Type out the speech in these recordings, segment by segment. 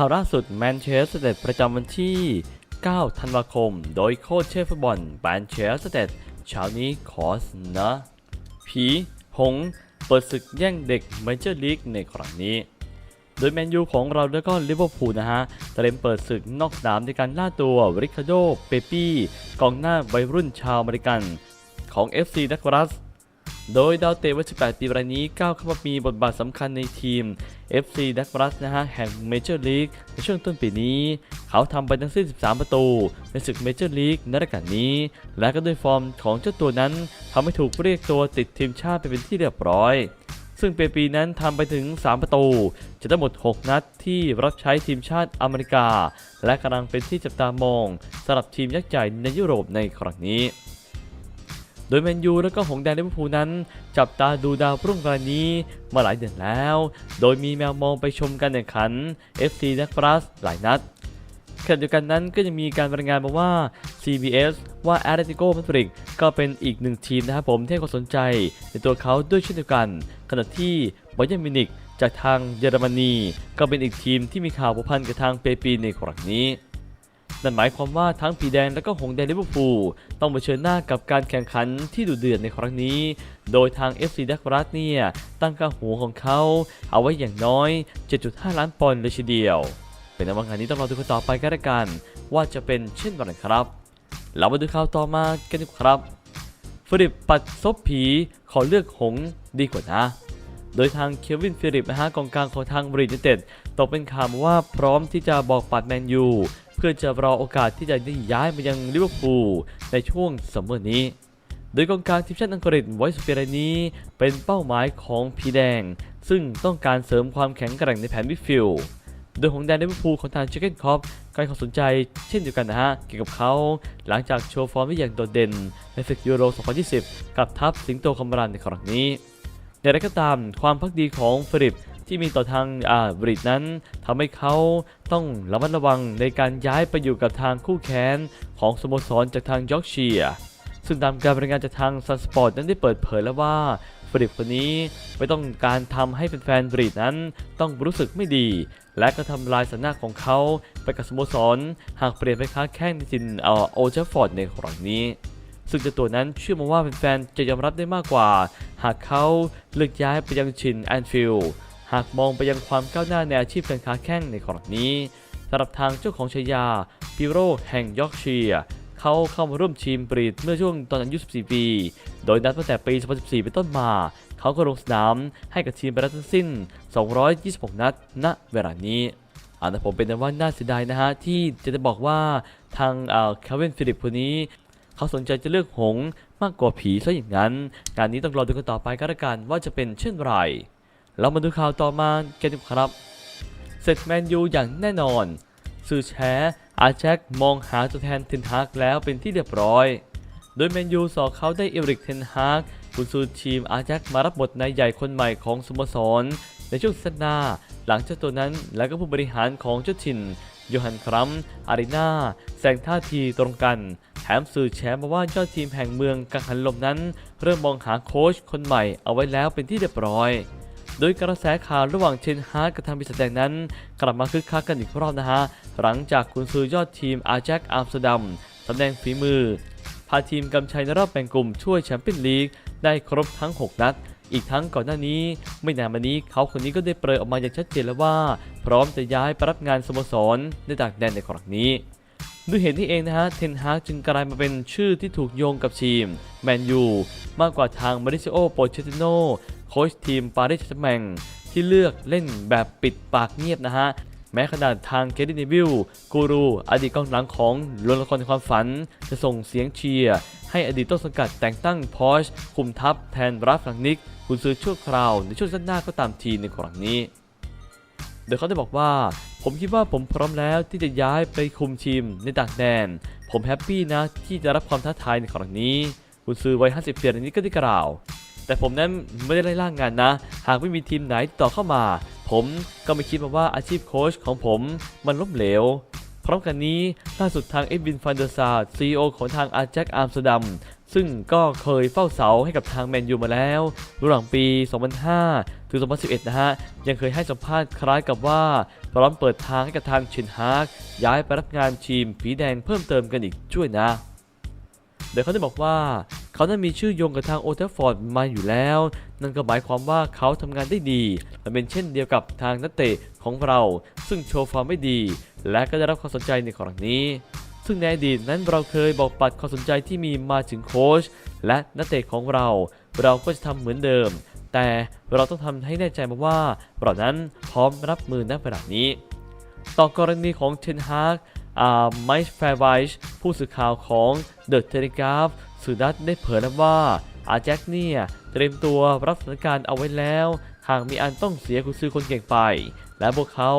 ข่าวล่าสุดแมนเชสเตอร์ประจำวันที่ 9 ธันวาคม โดยโค้ชเชฟฟุตบอลแมนเชสเตอร์เช้านี้ขอเสนอผีหงส์เปิดศึกแย่งเด็กเมเจอร์ลีกในครั้งนี้ โดยแมนยูของเราแล้วก็ลิเวอร์พูลนะฮะเตรียมเปิดศึกนอกสนามในการล่าตัวริคาโด เปปี้ กองหน้าวัยรุ่นชาวอเมริกันของ FC ดักรัส โดยดาวเตะวัย18 ปีรายนี้ก้าวเข้ามามีบทบาทสำคัญในทีม FC ดักรัสนะฮะแห่งเมเจอร์ลีกในช่วงต้นปีนี้ เขาทำไปทั้งสิ้น 13 ประตู ในศึกเมเจอร์ลีกในรายการนี้ และก็ด้วยฟอร์มของเจ้าตัวนั้นทำให้ถูกเรียกตัวติดทีมชาติไปเป็นที่เรียบร้อย ซึ่งเปปีนั้นทำไปถึง 3 ประตู จะทั้งหมด 6 นัดที่รับใช้ทีมชาติอเมริกา และกำลังเป็นที่จับตามองสำหรับทีมยักษ์ใหญ่ในยุโรปในครั้งนี้ โดยแมนยูและก็หงแดงลิเวอร์พูลนั้น จับตาดูดาวรุ่งรายนี้มาหลายเดือนแล้ว โดยมีแมวมองไปชมการแข่งขัน FC นักปรัสหลายนัดขณะเดียวกันนั้นก็ยังมีการรายงานมาว่า CBS ว่า Atletico Madrid ก็เป็นอีกหนึ่งทีมนะครับผมที่ให้ความสนใจในตัวเขาด้วยเช่นเดียวกัน ขณะที่บ a ย e r n มินิกจากทางเยอรมนี ก็เป็นอีกทีมที่มีข่าวผูกพันกับทางเปปีในครั้งนี้ นั่นหมายความว่าทั้งผีแดงและก็หงแดงลิเวอร์พูลต้องเผชิญหน้ากับการแข่งขันที่ดุเดือดในครั้งนี้ โดยทาง FC ดักรัสเนี่ยตั้งค่าหัวของเขาเอาไว้อย่างน้อย 7.5 ล้านปอนด์เลยทีเดียว เป็นว่างานนี้ต้องรอดูกันต่อไปกันละกัน ว่าจะเป็นเช่นไรครับ เรามาดูข่าวต่อมากันดีกว่าครับฟิลิปปัดซบผีขอเลือกหงดีกว่านะโดยทางเควินฟิลิปนะฮะกองกลางของทางบริจเต็ดตกเป็นข่าวว่าพร้อมที่จะบอกปัดแมนยู พื่อจะรอโอกาสที่จะได้ย้ายมายังลิเวอร์พูลในช่วงซัมเมอร์นี้ โดยกองกลางทีมชาติอังกฤษไวสุดปีรนี้ เป็นเป้าหมายของพีแดง ซึ่งต้องการเสริมความแข็งแกร่งในแผนมิฟิลโดยของแดนลิเวอร์พูลของทางเชคเกนคอปก็ให้ความสนใจเช่นเดียวกันนะฮะ เกี่ยวกับเขา หลังจากโชว์ฟอร์มได้อย่างโดดเด่นในศึกยูโร 2020 กับทัพสิงโตคำรันในครั้งนี้อย่างไรก็ตามความพักดีของฟิลิป ที่มีต่อทางอ่าบริตนั้นทำให้เขาต้องระมัดระวังในการย้ายไปอยู่กับทางคู่แค้นของสโมสรจากทางยอร์กเชียร์ซึ่งตามการรายงานจากทางซันสปอร์ตนั้นได้เปิดเผยแล้วว่าฟิลิปคนนี้ไม่ต้องการทำให้แฟนๆบริตนั้นต้องรู้สึกไม่ดี และก็ทำลายสัญญาของเขาไปกับสโมสร หากเปลี่ยนไปค้าแข่งในจินเออโอเจฟอร์ดในครั้งนี้ ซึ่งเจ้าตัวนั้นเชื่อมาว่าแฟนๆจะยอมรับได้มากกว่า หากเขาเลือกย้ายไปยังชินแอนฟิลด์ หากมองไปยังความก้าวหน้าในอาชีพการค้าแข่งในครั้งนี้สำหรับทางเจ้าของชายาปิโรแห่งยอร์กเชียร์เขาเข้ามาร่วมทีมบรีดเมื่อช่วงตอนอายุ 14 ปี โดยนับตั้งแต่ปี 2014 เป็นต้นมา เขาก็ลงสนามให้กับทีมไปแล้วทั้งสิ้น 226 นัด ณ เวลานี้อันนั้นผมเป็นว่าน่าเสียดายนะฮะ ที่จะได้บอกว่าทางเอ่อคาเวนฟิลิปคนนี้ เขาสนใจจะเลือกหงมากกว่าผีซะอย่างนั้นงานนี้ต้องรอดูกันต่อไปก็แล้วกันว่าจะเป็นเช่นไร เรามาดูข่าวต่อมากันดีกว่าครับเสร็จแมนยูอย่างแน่นอนสื่อแชอาแจ็คมองหาตัวแทนเทนฮากแล้วเป็นที่เรียบร้อย โดยแมนยูสอเขาได้เอริกเทนฮากกุนซือทีมอาแจ็คมารับบทนายใหญ่คนใหม่ของสโมสร ในช่วงสัปดาห์หลังเจ้าตัวนั้นและก็ผู้บริหารของเจ้าถิ่นโยฮันครัมอารีนาแสดงท่าทีตรงกัน แถมสื่อแชร์มาว่าเจ้าทีมแห่งเมืองกังหันลมนั้น เริ่มมองหาโค้ชคนใหม่เอาไว้แล้วเป็นที่เรียบร้อย โดยกระแสข่าวระหว่างเชนฮาร์กกับทางบิสแดงนั้น กลับมาคึกคักกันอีกรอบนะฮะ หลังจากคุณซื้อยอดทีมอาแจ็คอัมสเตอร์ดัมแสดงฝีมือ พาทีมกำชัยในรอบแบ่งกลุ่มช่วยแชมเปี้ยนลีกได้ครบทั้ง 6 นัด อีกทั้งก่อนหน้านี้ ไม่นานมานี้เขาคนนี้ก็ได้เปรยออกมาอย่างชัดเจนแล้วว่า พร้อมจะย้ายไปรับงานสโมสรในต่างแดนในครั้งนี้ด้วยเหตุที่เองนะฮะ เทนฮากจึงกลายมาเป็นชื่อที่ถูกโยงกับทีม แมนยู มากกว่าทางมาริซิโอ โปเชติโน โค้ชทีมปารีสแซงต์แมงที่เลือกเล่นแบบปิดปากเงียบนะฮะ แม้ขนาดทางเกดดี้เนวิลกูรู อดีตกองหลังของโรงละครในความฝัน จะส่งเสียงเชียร์ ให้อดีตต้นสังกัดแต่งตั้งพอชคุมทัพแทนราฟลังนิกคุณซื้อชั่วคราวในช่วงสั้นหน้าก็ตามทีในครั้งนี้ โดยเขาได้บอกว่า ผมคิดว่าผมพร้อมแล้วที่จะย้ายไปคุมทีมในต่างแดน ผมแฮปปี้นะที่จะรับความท้าทายในครั้งนี้ คุณซื้อวัย50ปีนี้ก็ได้กล่าว แต่ผมนั้นไม่ได้ไล่ล่างงานนะ หากไม่มีทีมไหนต่อเข้ามา ผมก็ไม่คิดมาว่าอาชีพโค้ชของผมมันล้มเหลวพร้อมกันนี้ล่าสุดทางเอ็ดวินฟันเดอร์ซาซีอของทางอาแจ็คอาร์มสเดัมซึ่งก็เคยเฝ้าเสาให้กับทางแมนยูมาแล้วระหว่างปี 2005 ถึง 2011 นะฮะ ยังเคยให้สัมภาษณ์คล้ายกับว่า พร้อมเปิดทางให้กับทางเชนฮากย้ายไปรับงานทีมผีแดงเพิ่มเติมกันอีกช่วยนะ โดยเขาได้บอกว่า เขานั้นมีชื่อโยงกับทางโอเทฟฟอร์ดมาอยู่แล้ว นั่นก็หมายความว่าเขาทำงานได้ดีและเป็นเช่นเดียวกับทางนักเตะของเรา ซึ่งโชว์ฟอร์มไม่ดี และก็ได้รับความสนใจในครั้งนี้ ซึ่งในอดีตนั้นเราเคยบอกปัดความสนใจที่มีมาถึงโค้ชและนักเตะของเรา เราก็จะทำเหมือนเดิม แต่เราต้องทำให้แน่ใจมาว่าเรานั้นพร้อมรับมือณเวลานี้ต่อกรณีของเทนฮากอ่าไมค์แฟร์ไวช์ผู้สื่อข่าวของเดอะเทเลกราฟ สื่อดัตได้เผยแล้วว่าอาแจ็คเนี่ยเตรียมตัวรับสถานการณ์เอาไว้แล้ว หากมีอันต้องเสียกุญซือคนเก่งไป และพวกเขา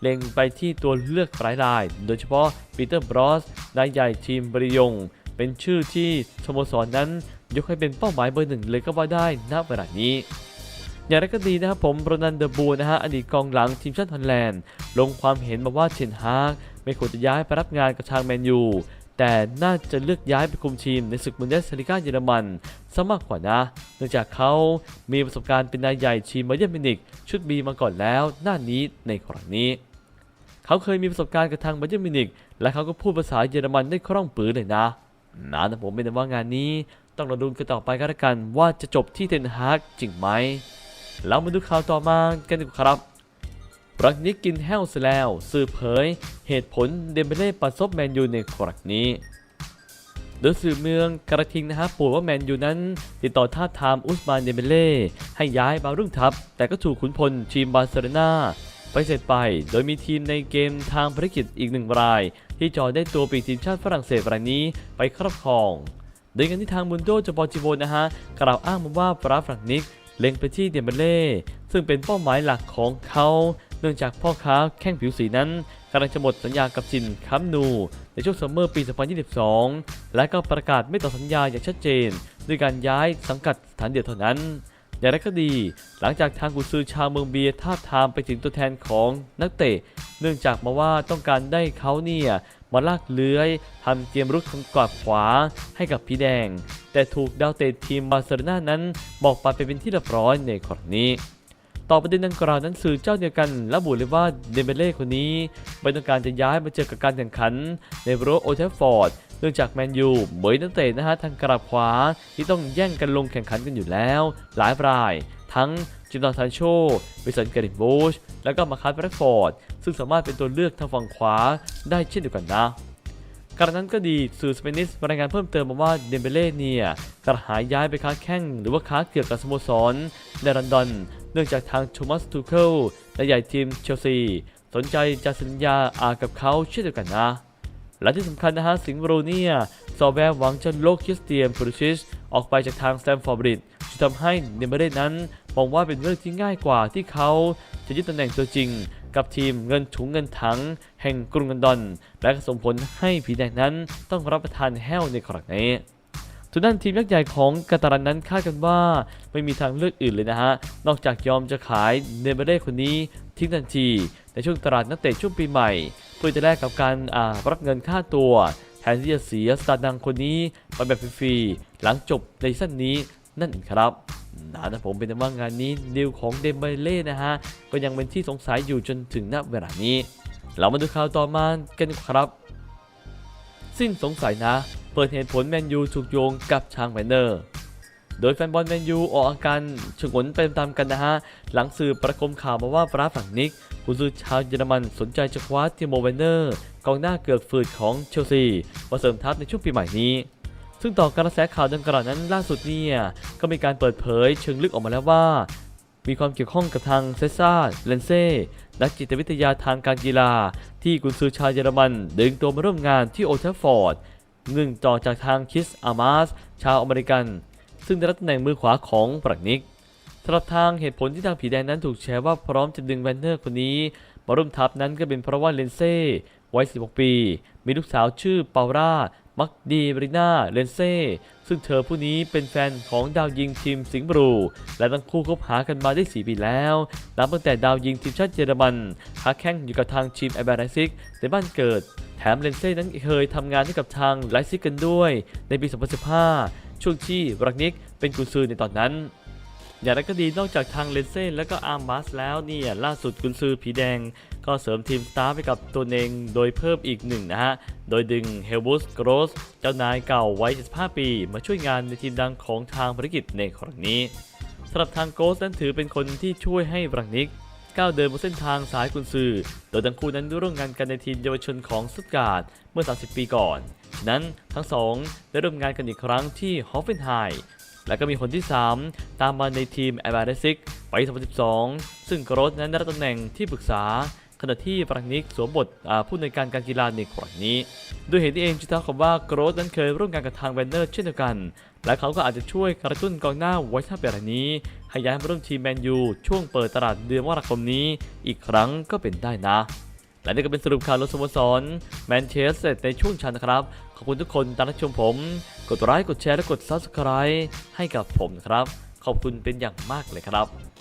เล็งไปที่ตัวเลือกรายราย โดยเฉพาะปีเตอร์บรอสนายใหญ่ทีมบริยง เป็นชื่อที่สโมสรนนั้น ยกให้เป็นเป้าหมายเบอร์หนึ่งเลยก็ว่าได้ณเวลานี้อย่างไรก็ดีนะครับผมโรนันเดอร์บูนะฮะอดีตกองหลังทีมชาติฮอลแลนด์ ลงความเห็นมาว่าเชนฮากไม่ควรจะย้ายไปรับงานกับทางแมนยู แต่น่าจะเลือกย้ายไปคุมทีมในศึกมุนเดสลิก้าเยอรมันซะมากกว่านะ เนื่องจากเขามีประสบการณ์เป็นนายใหญ่ทีมบาเยิร์นมิวนิกชุดบีมาก่อนแล้วหน้านี้ในครั้งนี้ เขาเคยมีประสบการณ์กับทางบาเยิร์นมิวนิกและเขาก็พูดภาษาเยอรมันได้คล่องปือเลยนะนะแต่ผมเป็นว่างานนี้ ต้องรอดูกันต่อไปก็แล้วกันว่าจะจบที่เทนฮากจริงไหมแล้วมาดูข่าวต่อมากันดีกว่าครับ รักนี้กินแห้วซะแล้วสื่อเผย เหตุผลเดมเบเล่ปัดซบแมนยูในครั้งนี้โดยสื่อเมืองกระทิงนะฮะปูดว่าแมนยูนั้น ติดต่อท้าทามอุสมานเดมเบเล่ให้ย้ายมารุ่งทัพ แต่ก็ถูกขุนพลทีมบาร์เซโลนาไปเสร็จไป โดยมีทีมในเกมทางภารกิจอีกหนึ่งราย ที่จอได้ตัวปีกทีมชาติฝรั่งเศสรายนี้ไปครอบครอง โดยกันที่ทางมุนโดจปอจิโวนะฮะกล่าวอ้างมาว่าฟราฟรังนิกเล็งไปที่เดมเบเล่ซึ่งเป็นเป้าหมายหลักของเขา เนื่องจากพ่อค้าแข้งผิวสีนั้นกำลังจะหมดสัญญากับจินคัมนู ในช่วงซัมเมอร์ปี 2022 และก็ประกาศไม่ต่อสัญญาอย่างชัดเจน ด้วยการย้ายสังกัดสถานเดียวเท่านั้น อย่างไรก็ดี หลังจากทางกุนซือชาวเมืองเบียร์ทาบทามไปถึงตัวแทนของนักเตะ เนื่องจากมาว่าต้องการได้เขาเนี่ยมาลากเลื้อยทำเกมรุกทางกวาดขวาให้กับพี่แดง แต่ถูกดาวเตะทีมบาร์เซโลนานั้นบอกไปเป็นที่เรียบร้อยในครั้งนี้ ต่อประเด็นดังกล่าวนั้นสื่อเจ้าเดียวกันระบุเลยว่าเดมเบเล่คนนี้ไม่ต้องการจะย้ายมาเจอกับการแข่งขัน ในโรโอเทฟฟอร์ดเนื่องจากแมนยูเหมยนักเตะนะฮะทางกราบขวาที่ต้องแย่งกันลงแข่งขันกันอยู่แล้ว หลายราย ทั้งจินดอนซานโชวิสันเกรินบูชและก็มาคัสแบรดฟอร์ด ซึ่งสามารถเป็นตัวเลือกทางฝั่งขวาได้เช่นเดียวกันนะกระนั้นก็ดีสื่อสเปนิสรายงานเพิ่มเติมมาว่าเดมเบเล่เนี่ยกระหายย้ายไปค้าแข้งหรือว่าค้าเกี่ยวกับสโมสรในลอนดอน เนื่องจากทางโทมัสทูเคิลและใหญ่ทีมเชลซี สนใจจะสัญญาอากับเขาเช่นเดียวกันนะ และที่สำคัญนะฮะสิงห์บรเนียซอแวร์หวังจะโลกคริสเตียนพูริชิชออกไปจากทางแตมฟอร์บริดจ์จะทำให้เดมเบเล่นั้นมองว่าเป็นเรื่องที่ง่ายกว่าที่เขาจะยึดตำแหน่งตัวจริงกับทีมเงินถุงเงินถัง แห่งกรุงลอนดอน และก็ส่งผลให้ผีแดงนั้นต้องรับประทานแห้วในครั้งนี้ ทุนด้านทีมยักษ์ใหญ่ของกาตารันนั้นคาดกันว่าไม่มีทางเลือกอื่นเลยนะฮะ นอกจากยอมจะขายเนเบเล่คนนี้ทิ้งทันที ในช่วงตลาดนักเตะช่วงปีใหม่ เพื่อจะแลกกับการรับเงินค่าตัวแทนที่จะเสียสตาร์ดังคนนี้ไปแบบฟรีๆหลังจบในซีซั่นนี้นั่นเองครับนะแต่ผมเป็นว่างานนี้ดีลของเดมเบเล่นะฮะ ก็ยังเป็นที่สงสัยอยู่จนถึงณเวลานี้ เรามาดูข่าวต่อมากันดีกว่าครับ สิ้นสงสัยนะ เปิดเหตุผลแมนยูถูกโยงกับชางแวนเนอร์ โดยแฟนบอลแมนยูออกอาการฉงนไปตามกันนะฮะ หลังสื่อประคมข่าวมาว่าฟราฝั่งนิกผู้ซื้อชาวเยอรมันสนใจจะคว้าทิโมแวนเนอร์กองหน้าเกือกฝืดของเชลซีมาเสริมทัพในช่วงปีใหม่นี้ ซึ่งต่อกระแสข่าวดังกล่าวนั้นล่าสุดเนี่ยก็มีการเปิดเผยเชิงลึกออกมาแล้วว่า มีความเกี่ยวข้องกับทางเซซ่าเลนเซ่นักจิตวิทยาทางการกีฬา ที่กุนซือชาวเยอรมันดึงตัวมาร่วมงานที่โอเทฟฟอร์ด เนื่องต่อจากทางคิสอามาส ชาวอเมริกัน ซึ่งได้รับตำแหน่งมือขวาของปรักนิกสำหรับทางเหตุผลที่ทางผีแดงนั้นถูกแชร์ว่าพร้อมจะดึงแวนเนอร์คนนี้ มาร่วมทัพนั้นก็เป็นเพราะว่าเลนเซ่วัย 16 ปี มีลูกสาวชื่อเปาร่า มักดีบริน่า เลนเซ่ ซึ่งเธอผู้นี้เป็นแฟนของดาวยิงทีมสิงห์บรู และทั้งคู่คบหากันมาได้ 4 ปีแล้ว นับตั้งแต่ดาวยิงทีมชาติเยอรมันค้าแข่งอยู่กับทางทีมไอแบรซิกในบ้านเกิด แถมเลนเซ่นั้นเคยทำงานให้กับทางไลซิกกันด้วย ในปี 2015 ช่วงที่รักนิกเป็นกุนซือในตอนนั้น อย่างไรก็ดีนอกจากทางเลนเซ่และก็อาร์มบัสแล้วเนี่ยล่าสุดกุนซือผีแดง ก็เสริมทีมสตาฟไปกับตัวเองโดยเพิ่มอีกหนึ่งนะฮะ โดยดึงเฮลบุสโกรสเจ้านายเก่าวัย 75 ปี มาช่วยงานในทีมดังของทางภารกิจในครั้งนี้สำหรับทางโกสนั้นถือเป็นคนที่ช่วยให้บรังนิก ก้าวเดินบนเส้นทางสายกุนซือ โดยทั้งคู่นั้นด้ร่วมงานกันในทีมเยาวชนของสตุตการ์ดเมื่อ 30 ปีก่อน นั้นทั้งสองได้ร่วมงานกันอีกครั้งที่ฮอฟเฟนไฮม์และก็มีคนที่ 3 ตามมาในทีมแอร์บาเดซิกปี2012 ซึ่งกรสนั้นได้รับตำแหน่งที่ปรึกษาขณะที่ปรังนิกสวมบทผู้ในการการกีฬาในครั้งนี้ ด้วยเหตุนี้เองจึงเท่ากับว่าโกรสนั้นเคยร่วมงานกับทางแวนเนอร์เช่นเดียวกัน และเขาก็อาจจะช่วยกระตุ้นกองหน้าไว้ท่าเปรานี้ ให้ย้ายมาร่วมทีมแมนยูช่วงเปิดตลาดเดือนมกราคมนี้ อีกครั้งก็เป็นได้นะ และนี่ก็เป็นสรุปข่าวลงสโมสรแมนเชสเตอร์ในช่วงเชันนะครับ ขอบคุณทุกคนตามรับชมผม กดไลค์กดแชร์และกด Subscribe ให้กับผมนะครับ ขอบคุณเป็นอย่างมากเลยครับ